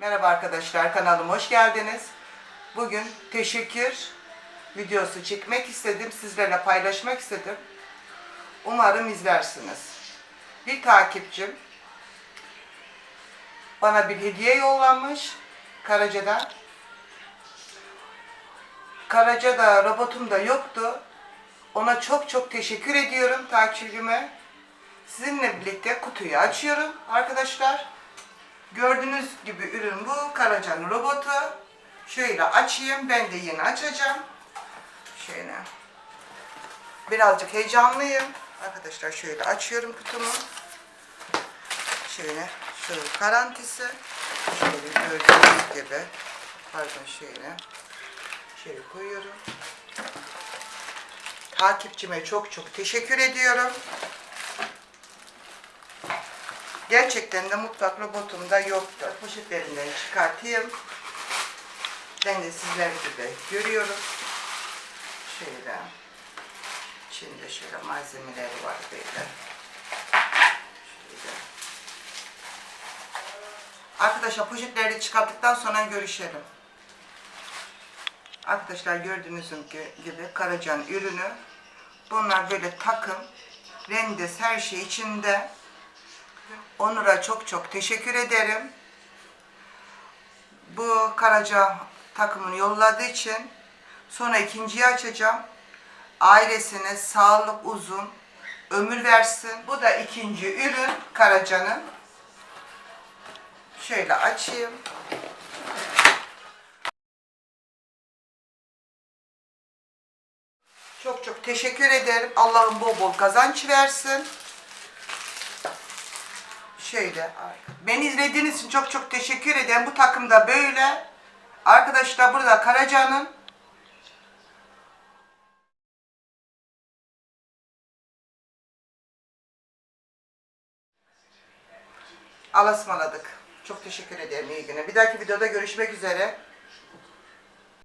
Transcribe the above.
Merhaba arkadaşlar kanalıma hoş geldiniz. Bugün teşekkür videosu çekmek istedim. Sizlerle paylaşmak istedim. Umarım izlersiniz. Bir takipçim bana bir hediye yollamış Karaca'dan. Karaca'da robotum da yoktu. Ona çok çok teşekkür ediyorum takipçime. Sizinle birlikte kutuyu açıyorum arkadaşlar. Gördüğünüz gibi ürün bu. Karaca'nın robotu. Şöyle açayım. Ben de yeni açacağım. Şöyle. Birazcık heyecanlıyım. Arkadaşlar şöyle açıyorum kutumu. Şöyle. Şöyle garantisi. Şöyle gördüğünüz gibi. Pardon şöyle. Şöyle koyuyorum. Takipçime çok çok teşekkür ediyorum. Gerçekten de mutfak robotumda yoktu. Poşetlerinden çıkartayım. Ben de sizler gibi görüyorum. Şöyle. İçinde şöyle malzemeleri var böyle. Şöyle. Arkadaşlar poşetleri çıkarttıktan sonra görüşelim. Arkadaşlar gördüğünüz gibi Karaca'nın ürünü. Bunlar böyle takım, rendes her şey içinde. Onur'a çok çok teşekkür ederim. Bu Karaca takımını yolladığı için sonra ikinciyi açacağım. Ailesine sağlık uzun ömür versin. Bu da ikinci ürün Karaca'nın. Şöyle açayım. Çok çok teşekkür ederim. Allah'ım bol bol kazanç versin. Şöyle. Beni izlediğiniz için çok çok teşekkür ederim. Bu takımda böyle. Arkadaşlar burada Karaca'nın Alasmaladık. Çok teşekkür ederim. İyi günler. Bir dahaki videoda görüşmek üzere.